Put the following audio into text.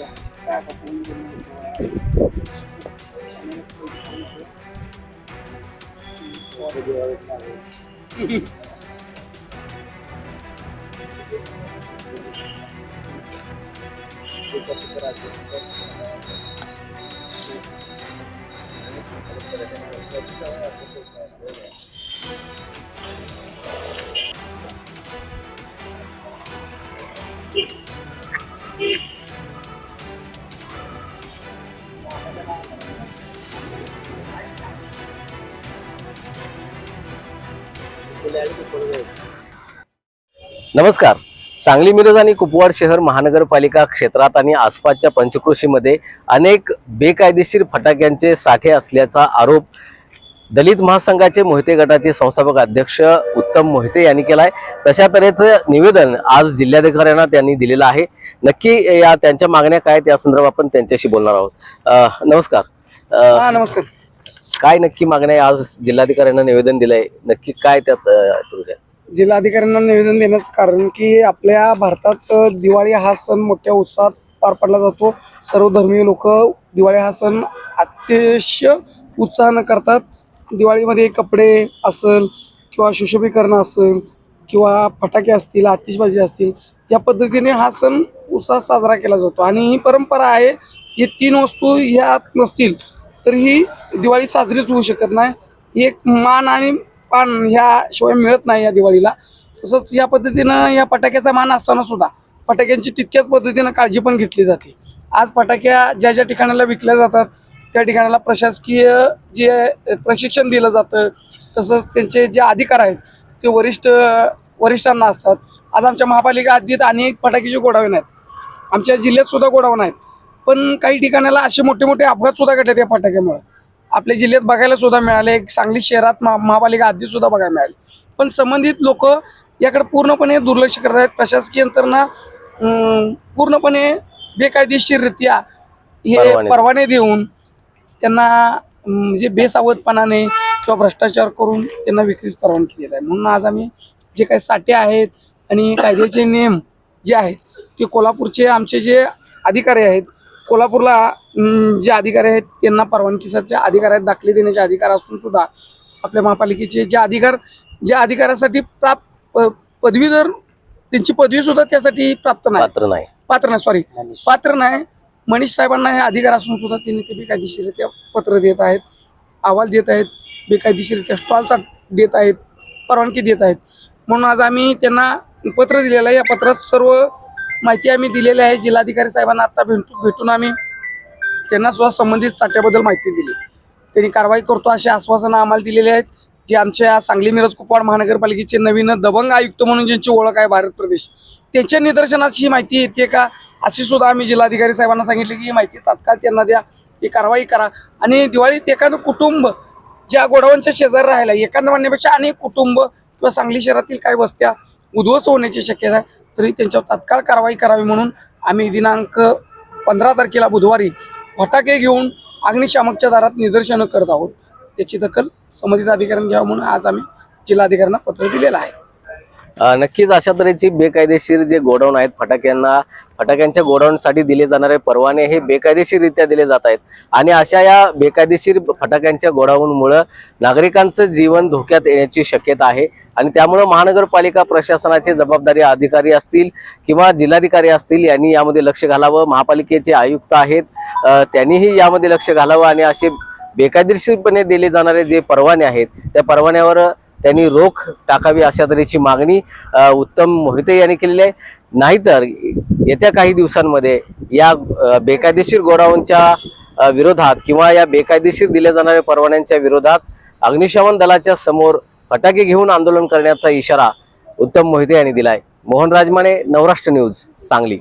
अच्छा काय आता फोन घेऊन नमस्कार. सांगली मिरज आणि कुपवाड शहर महानगरपालिका क्षेत्रात आणि आसपासच्या पंचकृषीमध्ये अनेक बेकायदेशीर फटाक्यांचे साठे असल्याचा आरोप दलित महासंघाचे मोहिते गटाचे संस्थापक अध्यक्ष उत्तम मोहिते यांनी केलाय. तशा तऱ्हेचं निवेदन आज जिल्हाधिकाऱ्यांना त्यांनी दिलेलं आहे. नक्की या त्यांच्या मागण्या काय त्या संदर्भात आपण त्यांच्याशी बोलणार आहोत. अं, नमस्कार. हा नमस्कार. काय नक्की मागण्या आहे? आज जिल्हाधिकाऱ्यांना निवेदन दिलंय. नक्की काय त्यात अं, तुमच्या? जिल्हाधिकाऱ्यांना निवेदन देण्याचं कारण की आपल्या भारतात दिवाळी हा सण मोठ्या उत्साहात पार पडला जातो. सर्व धर्मीय लोक दिवाळी हा सण अतिशय उत्साहानं करतात. दिवाळीमध्ये कपडे असेल किंवा सुशोभीकरण असेल किंवा फटाके असतील आतिषबाजी असतील या पद्धतीने हा सण उत्साहात साजरा केला जातो. आणि ही परंपरा आहे ही तीन वस्तू ह्यात नसतील. तर ही दिवाळी साजरीच होऊ शकत नाही. ही एक मान आणि पान ह्याशिवाय मिळत नाही या दिवाळीला. तसंच या पद्धतीनं या फटाक्याचा मान असताना सुद्धा फटाक्यांची तितक्याच पद्धतीनं काळजी पण घेतली जाते. आज फटाक्या ज्या ज्या ठिकाणाला विकल्या जातात त्या ठिकाणाला प्रशासकीय जे प्रशिक्षण दिलं जातं तसंच त्यांचे जे अधिकार आहेत ते वरिष्ठ वरिष्ठांना असतात. आज आमच्या महापालिका हद्दीत अनेक फटाक्याचे गोडाऊन आहेत. आमच्या जिल्ह्यात सुद्धा गोडाऊन आहेत. पण काही ठिकाणाला असे मोठे मोठे अपघात सुद्धा घडतात या फटाक्यामुळे. आपल्या जिल्ह्यात बघायला सुद्धा मिळाले एक सांगली शहरात महा महापालिका हद्दीत सुद्धा बघायला मिळाले. पण संबंधित लोक याकडे पूर्णपणे दुर्लक्ष करत आहेत. प्रशासकीय यंत्रणा पूर्णपणे बेकायदेशीररित्या हे परवाने. देऊन. त्यांना म्हणजे बेसावधपणाने किंवा भ्रष्टाचार करून त्यांना विक्रीस परवानगी देत आहे. म्हणून आज आम्ही जे काही साठे आहेत आणि कायद्याचे नियम जे आहेत ते कोल्हापूरचे आमचे जे अधिकारी आहेत कोल्हापूरला जे अधिकारी आहेत त्यांना परवानगीचे अधिकार आहेत दाखले देण्याचे अधिकार असून सुद्धा आपल्या महापालिकेचे जे अधिकार ज्या अधिकारासाठी प्राप्त प- पदवीधर त्यांची पदवी सुद्धा त्यासाठी प्राप्त नाही. पात्र नाही. पात्र नाही सॉरी पात्र नाही. मनीष साहेबांना हे अधिकार असून सुद्धा त्यांनी ते बेकायदेशीरित्या पत्र देत आहेत अहवाल देत आहेत बेकायदेशीरित्या स्टॉलचा देत आहेत परवानगी देत आहेत. म्हणून आज आम्ही त्यांना पत्र दिलेलं आहे. या पत्रात सर्व माहिती आम्ही दिलेली आहे. जिल्हाधिकारी साहेबांना आता भेटू भेटून आम्ही त्यांना सुद्धा संबंधित साठ्याबद्दल माहिती दिली. त्यांनी कारवाई करतो अशी आश्वासनं आम्हाला दिलेली आहेत. जे आमच्या सांगली मिरज कुपवाड महानगरपालिकेचे नवीन दबंग आयुक्त म्हणून ज्यांची ओळख आहे भारत प्रदेश त्यांच्या निदर्शनात ही माहिती येते का? अशी सुद्धा आम्ही जिल्हाधिकारी साहेबांना सांगितले की ही माहिती तात्काळ त्यांना द्या. ही कारवाई करा. आणि दिवाळीत एखादं कुटुंब ज्या गोडाऊनच्या शेजारी राहिला एखादं म्हणण्यापेक्षा अनेक कुटुंब किंवा सांगली शहरातील काही वस्त्या उद्ध्वस्त होण्याची शक्यता आहे. तरी त्यांच्यावर तात्काळ कारवाई करावी म्हणून आम्ही दिनांक पंधरा तारखेला बुधवारी फटाके घेऊन अग्निशामकच्या दारात निदर्शनं करत आहोत. त्याची दखल संबंधित अधिकाऱ्यांनी घ्यावं म्हणून आज आम्ही जिल्हाधिकाऱ्यांना पत्र दिलेलं आहे. नक्कीच अशा तऱ्हेची बेकायदेशीर जे गोडाऊन आहेत फटाक्यांना फटाक्यांच्या गोडाऊनसाठी दिले जाणारे परवाने हे बेकायदेशीररित्या दिले जात आहेत. आणि अशा या बेकायदेशीर फटाक्यांच्या गोडाऊनमुळं नागरिकांचं जीवन धोक्यात येण्याची शक्यता आहे. आणि त्यामुळं महानगरपालिका प्रशासनाचे जबाबदारी अधिकारी असतील किंवा जिल्हाधिकारी असतील यांनी यामध्ये लक्ष घालावं. महापालिकेचे आयुक्त आहेत त्यांनीही यामध्ये लक्ष घालावं आणि असे बेकायदेशीरपणे दिले जाणारे जे परवाने आहेत त्या परवान्यावर त्यांनी रोख टाकावी अशा तऱ्हेची मागणी उत्तम मोहिते यांनी केलेली आहे. नाहीतर येत्या काही दिवसांमध्ये या बेकायदेशीर गोडाऊनच्या विरोधात किंवा या बेकायदेशीर दिल्या जाणाऱ्या परवान्यांच्या विरोधात अग्निशमन दलाच्या समोर फटाके घेऊन आंदोलन करण्याचा इशारा उत्तम मोहिते यांनी दिलाय. मोहन राजमाने नवराष्ट्र न्यूज सांगली.